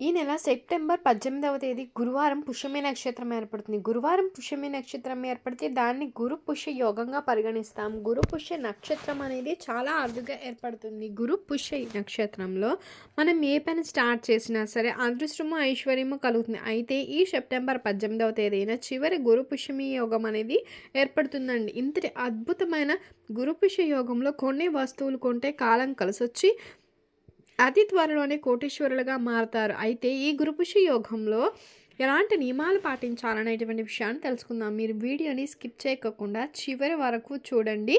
ఈ నెల సెప్టెంబర్ పద్దెనిమిదవ తేదీ గురువారం పుష్యమి నక్షత్రం ఏర్పడుతుంది. గురువారం పుష్యమి నక్షత్రం ఏర్పడితే దాన్ని గురు పుష్య యోగంగా పరిగణిస్తాం. గురు పుష్య నక్షత్రం అనేది చాలా అరుదుగా ఏర్పడుతుంది. గురు పుష్య నక్షత్రంలో మనం ఏ పని స్టార్ట్ చేసినా సరే అదృష్టము ఐశ్వర్యము కలుగుతుంది. అయితే ఈ సెప్టెంబర్ పద్దెనిమిదవ తేదీన చివరి గురు పుష్యమి యోగం అనేది ఏర్పడుతుందండి. ఇంతటి అద్భుతమైన గురు పుష్య యోగంలో కొన్ని వస్తువులు కొంటే కాలం కలిసొచ్చి అతి త్వరలోనే కోటీశ్వరులుగా మారతారు. అయితే ఈ గురుపుష యోగంలో ఎలాంటి నియమాలు పాటించాలనేటువంటి విషయాన్ని తెలుసుకుందాం. మీరు వీడియోని స్కిప్ చేయకుండా చివరి వరకు చూడండి.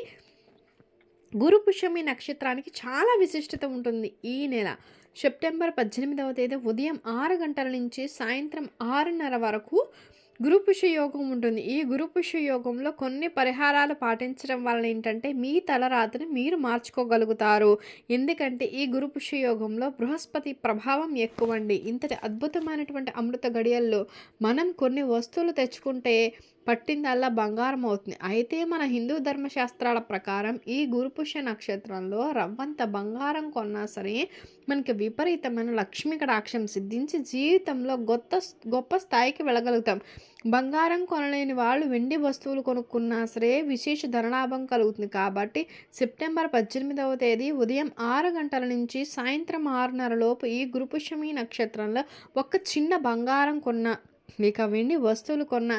గురు పుష్యమి నక్షత్రానికి చాలా విశిష్టత ఉంటుంది. ఈ నెల సెప్టెంబర్ పద్దెనిమిదవ తేదీ ఉదయం ఆరు గంటల నుంచి సాయంత్రం ఆరున్నర వరకు గురుపుష యోగం ఉంటుంది. ఈ గురుపుష యోగంలో కొన్ని పరిహారాలు పాటించడం వలన ఏంటంటే మీ తలరాతను మీరు మార్చుకోగలుగుతారు. ఎందుకంటే ఈ గురుపుష యోగంలో బృహస్పతి ప్రభావం ఎక్కువండి. ఇంతటి అద్భుతమైనటువంటి అమృత గడియల్లో మనం కొన్ని వస్తువులు తెచ్చుకుంటే పట్టిందల్లా బంగారం అవుతుంది. అయితే మన హిందూ ధర్మశాస్త్రాల ప్రకారం ఈ గురుపుష్య నక్షత్రంలో రవ్వంత బంగారం కొన్నా సరే మనకి విపరీతమైన లక్ష్మీ కటాక్షం సిద్ధించి జీవితంలో గొప్ప గొప్ప స్థాయికి వెళ్ళగలుగుతాం. బంగారం కొనలేని వాళ్ళు వెండి వస్తువులు కొనుక్కున్నా సరే విశేష ధనలాభం కలుగుతుంది కాబట్టి సెప్టెంబర్ పద్దెనిమిదవ తేదీ ఉదయం ఆరు గంటల నుంచి సాయంత్రం ఆరున్నర లోపు ఈ గురుపుష్యమి నక్షత్రంలో ఒక చిన్న బంగారం కొన్న లేక వెండి వస్తువులు కొన్న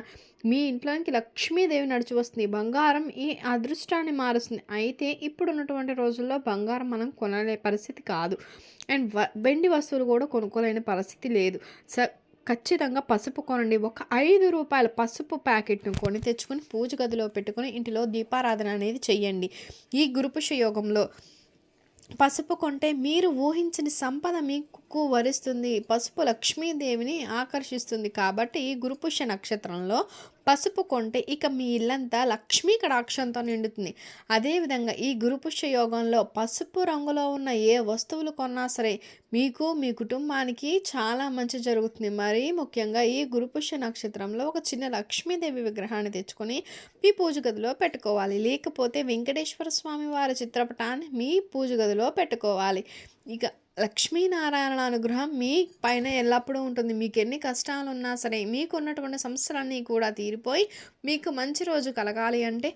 మీ ఇంట్లోకి లక్ష్మీదేవి నడిచి వస్తుంది. బంగారం ఈ అదృష్టాన్ని మారుస్తుంది. అయితే ఇప్పుడు ఉన్నటువంటి రోజుల్లో బంగారం మనం కొనలే పరిస్థితి కాదు. అండ్ వెండి వస్తువులు కూడా కొనుక్కోలేని పరిస్థితి లేదు. స ఖచ్చితంగా పసుపు కొనండి. ఒక ఐదు రూపాయల పసుపు ప్యాకెట్ను కొని తెచ్చుకొని పూజ గదిలో పెట్టుకొని ఇంటిలో దీపారాధన అనేది చెయ్యండి. ఈ గురుపుష యోగంలో పసుపు కొంటే మీరు ఊహించని సంపద మీకు వరిస్తుంది. పసుపు లక్ష్మీదేవిని ఆకర్షిస్తుంది. కాబట్టి ఈ గురుపుష్య నక్షత్రంలో పసుపు కొంటే ఇక మీ ఇల్లంతా లక్ష్మీ కడాక్షంతో నిండుతుంది. అదేవిధంగా ఈ గురుపుష్య యోగంలో పసుపు రంగులో ఉన్న ఏ వస్తువులు కొన్నా సరే మీకు మీ కుటుంబానికి చాలా మంచి జరుగుతుంది. మరీ ముఖ్యంగా ఈ గురుపుష్య నక్షత్రంలో ఒక చిన్న లక్ష్మీదేవి విగ్రహాన్ని తెచ్చుకొని మీ పూజ గదిలో పెట్టుకోవాలి. లేకపోతే వెంకటేశ్వర స్వామి వారి చిత్రపటాన్ని మీ పూజ గదిలో పెట్టుకోవాలి. ఇక లక్ష్మీనారాయణ అనుగ్రహం మీ పైన ఎల్లప్పుడూ ఉంటుంది. మీకు ఎన్ని కష్టాలు ఉన్నా సరే మీకు ఉన్నటువంటి సమస్యలన్నీ కూడా తీరిపోయి మీకు మంచి రోజు కలగాలి అంటే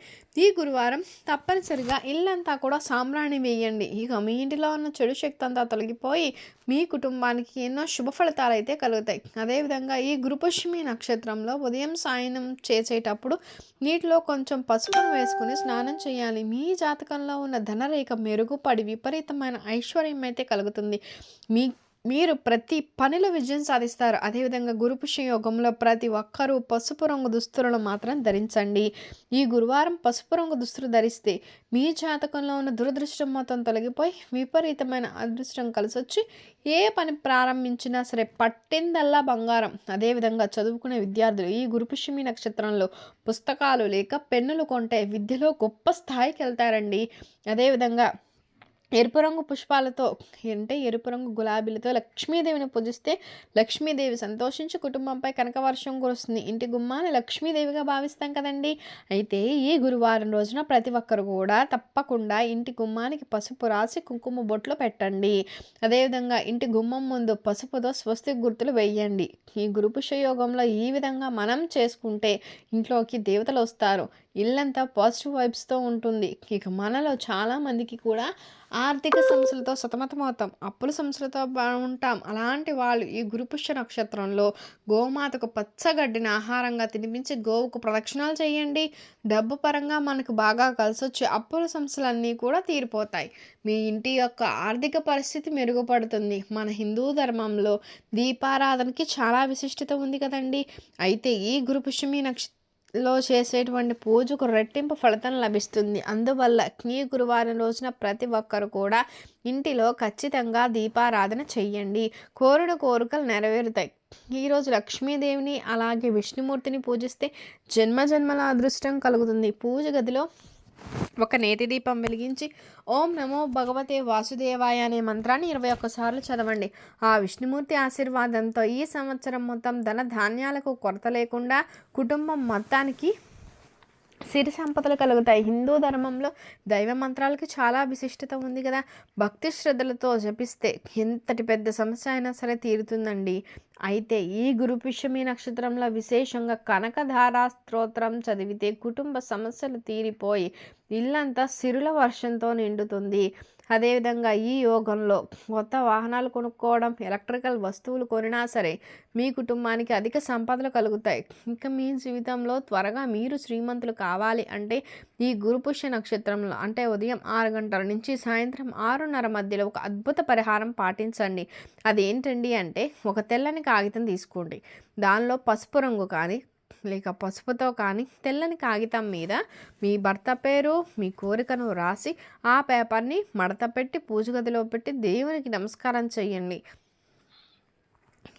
ఈ గురువారం తప్పనిసరిగా ఇల్లంతా కూడా సాంబ్రాణి వేయండి. ఇక మీ ఇంటిలో ఉన్న చెడు శక్తి అంతా తొలగిపోయి మీ కుటుంబానికి ఎన్నో శుభ ఫలితాలు అయితే కలుగుతాయి. అదేవిధంగా ఈ గురుపశ్చిమి నక్షత్రంలో ఉదయం సాయనం చేసేటప్పుడు నీటిలో కొంచెం పసుపును వేసుకుని స్నానం చేయాలి. మీ జాతకంలో ఉన్న ధనరేఖ మెరుగుపడి విపరీతమైన ఐశ్వర్యం అయితే కలుగుతుంది. మీ మీరు ప్రతి పనిలో విజయం సాధిస్తారు. అదేవిధంగా గురుపుష్య యోగంలో ప్రతి ఒక్కరూ పసుపు రంగు దుస్తులను మాత్రం ధరించండి. ఈ గురువారం పసుపు రంగు దుస్తులు ధరిస్తే మీ జాతకంలో ఉన్న దురదృష్టం మొత్తం తొలగిపోయి విపరీతమైన అదృష్టం కలిసొచ్చి ఏ పని ప్రారంభించినా సరే పట్టిందల్లా బంగారం. అదేవిధంగా చదువుకునే విద్యార్థులు ఈ గురుపుష్యమి నక్షత్రంలో పుస్తకాలు లేక పెన్నులు కొంటే విద్యలో గొప్ప స్థాయికి వెళ్తారండి. అదేవిధంగా ఎరుపు రంగు పుష్పాలతో అంటే ఎరుపు రంగు గులాబీలతో లక్ష్మీదేవిని పూజిస్తే లక్ష్మీదేవి సంతోషించి కుటుంబంపై కనకవర్షం కురుస్తుంది. ఇంటి గుమ్మాన్ని లక్ష్మీదేవిగా భావిస్తాం కదండి. అయితే ఈ గురువారం రోజున ప్రతి ఒక్కరు కూడా తప్పకుండా ఇంటి గుమ్మానికి పసుపు రాసి కుంకుమ బొట్లు పెట్టండి. అదేవిధంగా ఇంటి గుమ్మం ముందు పసుపుతో స్వస్తి గుర్తులు వేయండి. ఈ గురుపుష యోగంలో ఈ విధంగా మనం చేసుకుంటే ఇంట్లోకి దేవతలు వస్తారు. ఇల్లంతా పాజిటివ్ వైబ్స్తో ఉంటుంది. ఇక మనలో చాలామందికి కూడా ఆర్థిక సమస్యలతో సతమతమవుతాం అప్పుల సమస్యలతో ఉంటాం అలాంటి వాళ్ళు ఈ గురుపుష్య నక్షత్రంలో గోమాతకు పచ్చగడ్డిని ఆహారంగా తినిపించి గోవుకు ప్రదక్షిణాలు చేయండి. డబ్బు పరంగా మనకు బాగా కలిసొచ్చి అప్పుల సమస్యలన్నీ కూడా తీరిపోతాయి. మీ ఇంటి యొక్క ఆర్థిక పరిస్థితి మెరుగుపడుతుంది. మన హిందూ ధర్మంలో దీపారాధనకి చాలా విశిష్టత ఉంది కదండి. అయితే ఈ గురుపుష్యమి నక్షత్రం లో చేసేటువంటి పూజకు రెట్టింపు ఫలితం లభిస్తుంది. అందువల్ల ఈ గురువారం రోజున ప్రతి ఒక్కరు కూడా ఇంటిలో ఖచ్చితంగా దీపారాధన చెయ్యండి. కోరుడు కోరికలు నెరవేరుతాయి. ఈరోజు లక్ష్మీదేవిని అలాగే విష్ణుమూర్తిని పూజిస్తే జన్మ జన్మల అదృష్టం కలుగుతుంది. పూజ గదిలో ఒక నేతి దీపం వెలిగించి ఓం నమో భగవతే వాసుదేవాయ అనే మంత్రాన్ని ఇరవై ఒక్కసార్లు చదవండి. ఆ విష్ణుమూర్తి ఆశీర్వాదంతో ఈ సంవత్సరం మొత్తం ధన ధాన్యాలకు కొరత లేకుండా కుటుంబం మొత్తానికి సిరి సంపదలు కలుగుతాయి. హిందూ ధర్మంలో దైవ మంత్రాలకి చాలా విశిష్టత ఉంది కదా. భక్తి శ్రద్ధలతో జపిస్తే ఎంతటి పెద్ద సమస్య అయినా సరే తీరుతుందండి. అయితే ఈ గురుపుష్యమి నక్షత్రంలో విశేషంగా కనకధారా స్తోత్రం చదివితే కుటుంబ సమస్యలు తీరిపోయి ఇల్లంతా సిరుల వర్షంతో నిండుతుంది. అదేవిధంగా ఈ యోగంలో కొత్త వాహనాలు కొనుక్కోవడం ఎలక్ట్రికల్ వస్తువులు కొనినా సరే మీ కుటుంబానికి అధిక సంపదలు కలుగుతాయి. ఇంకా మీ జీవితంలో త్వరగా మీరు శ్రీమంతులు కావాలి అంటే ఈ గురుపుష్య నక్షత్రంలో అంటే ఉదయం ఆరు గంటల నుంచి సాయంత్రం ఆరున్నర మధ్యలో ఒక అద్భుత పరిహారం పాటించండి. అదేంటండి అంటే ఒక తెల్లని కాగితం తీసుకోండి. దానిలో పసుపు రంగు కానీ లేక పసుపుతో కానీ తెల్లని కాగితం మీద మీ భర్త పేరు మీ కోరికను రాసి ఆ పేపర్ని మడత పెట్టి పూజ గదిలో పెట్టి దేవునికి నమస్కారం చేయండి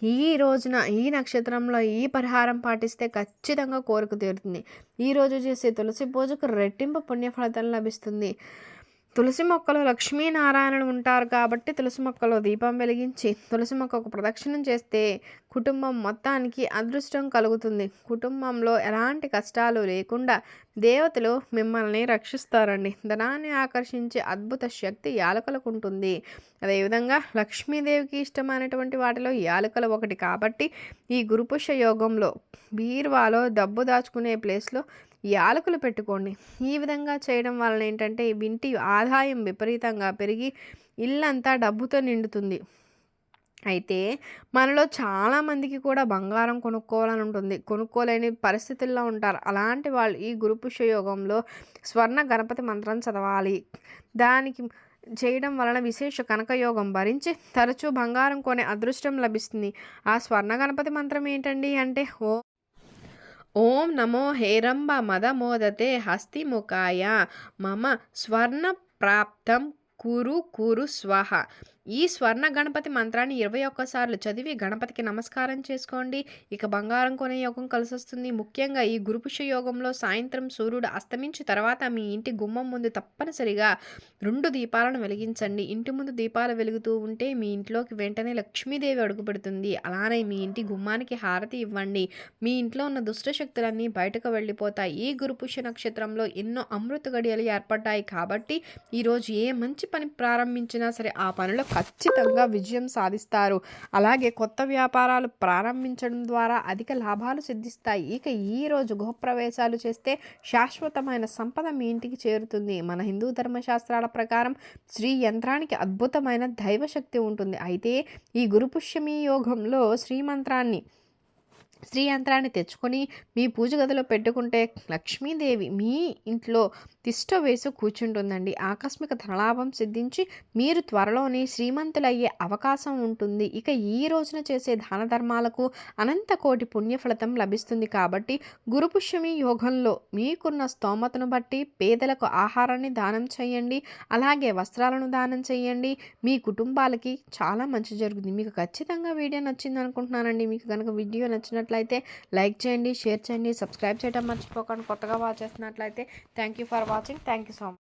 ఈ రోజున ఈ నక్షత్రంలో ఈ పరిహారం పాటిస్తే ఖచ్చితంగా కోరిక తీరుతుంది. ఈరోజు చేసే తులసి పూజకు రెట్టింపు పుణ్యఫలితం లభిస్తుంది. తులసి మొక్కలో లక్ష్మీనారాయణుడు ఉంటారు కాబట్టి తులసి మొక్కలో దీపం వెలిగించి తులసి మొక్కకు ప్రదక్షిణం చేస్తే కుటుంబం మొత్తానికి అదృష్టం కలుగుతుంది. కుటుంబంలో ఎలాంటి కష్టాలు లేకుండా దేవతలు మిమ్మల్ని రక్షిస్తారండి. ధనాన్ని ఆకర్షించే అద్భుత శక్తి యాలకులకు ఉంటుంది. అదేవిధంగా లక్ష్మీదేవికి ఇష్టమైనటువంటి వాటిలో యాలకులు ఒకటి కాబట్టి ఈ గురుపుష యోగంలో బీరువాలో డబ్బు దాచుకునే ప్లేస్లో యాలకులు పెట్టుకోండి. ఈ విధంగా చేయడం వలన ఏంటంటే ఇంటి ఆదాయం విపరీతంగా పెరిగి ఇల్లంతా డబ్బుతో నిండుతుంది. అయితే మనలో చాలామందికి కూడా బంగారం కొనుక్కోవాలని ఉంటుంది. కొనుక్కోలేని పరిస్థితుల్లో ఉంటారు. అలాంటి వాళ్ళు ఈ గురుపుష్య యోగంలో స్వర్ణ గణపతి మంత్రం చదవాలి. దానికి చేయడం వలన విశేష కనకయోగం భరించి తరచూ బంగారం కొనే అదృష్టం లభిస్తుంది. ఆ స్వర్ణ గణపతి మంత్రం ఏంటండి అంటే ఓ ఓం నమో హేరంబ మదమోదతే హస్తిముఖాయ. మమ స్వర్ణ ప్రాప్తం కురు కురు స్వహ. ఈ స్వర్ణ గణపతి మంత్రాన్ని ఇరవై ఒక్కసార్లు చదివి గణపతికి నమస్కారం చేసుకోండి. ఇక బంగారం కొనే యోగం కలిసి వస్తుంది ముఖ్యంగా ఈ గురుపుష యోగంలో సాయంత్రం సూర్యుడు అస్తమించి తర్వాత మీ ఇంటి గుమ్మం ముందు తప్పనిసరిగా రెండు దీపాలను వెలిగించండి. ఇంటి ముందు దీపాలు వెలుగుతూ ఉంటే మీ ఇంట్లోకి వెంటనే లక్ష్మీదేవి అడుగుపెడుతుంది. అలానే మీ ఇంటి గుమ్మానికి హారతి ఇవ్వండి. మీ ఇంట్లో ఉన్న దుష్టశక్తులన్నీ బయటకు వెళ్ళిపోతాయి. ఈ గురుపుష్య నక్షత్రంలో ఎన్నో అమృత గడియలు ఏర్పడ్డాయి కాబట్టి ఈరోజు ఏ మంచి పని ప్రారంభించినా సరే ఆ పనులకు ఖచ్చితంగా విజయం సాధిస్తారు. అలాగే కొత్త వ్యాపారాలు ప్రారంభించడం ద్వారా అధిక లాభాలు సిద్ధిస్తాయి. ఇక ఈరోజు గృహప్రవేశాలు చేస్తే శాశ్వతమైన సంపద మీ ఇంటికి చేరుతుంది. మన హిందూ ధర్మశాస్త్రాల ప్రకారం శ్రీ యంత్రానికి అద్భుతమైన దైవశక్తి ఉంటుంది. అయితే ఈ గురుపుష్యమి యోగంలో శ్రీమంత్రాన్ని శ్రీ యంత్రాన్ని తెచ్చుకొని మీ పూజ గదిలో పెట్టుకుంటే లక్ష్మీదేవి మీ ఇంట్లో తిష్ట వేసి కూర్చుంటుందండి. ఆకస్మిక ధనలాభం సిద్ధించి మీరు త్వరలోనే శ్రీమంతులయ్యే అవకాశం ఉంటుంది. ఇక ఈ రోజున చేసే దాన ధర్మాలకు అనంత కోటి పుణ్యఫలితం లభిస్తుంది కాబట్టి గురుపుష్యమి యోగంలో మీకున్న స్తోమతను బట్టి పేదలకు ఆహారాన్ని దానం చేయండి. అలాగే వస్త్రాలను దానం చేయండి. మీ కుటుంబాలకి చాలా మంచి జరుగుతుంది. మీకు ఖచ్చితంగా వీడియో నచ్చింది అనుకుంటున్నానండి మీకు కనుక వీడియో నచ్చినట్లయితే లైక్ చేయండి షేర్ చేయండి సబ్స్క్రైబ్ చేయడం మర్చిపోకండి. కొత్తగా వాచ్ చేసినట్లయితే thank you for watching thank you so much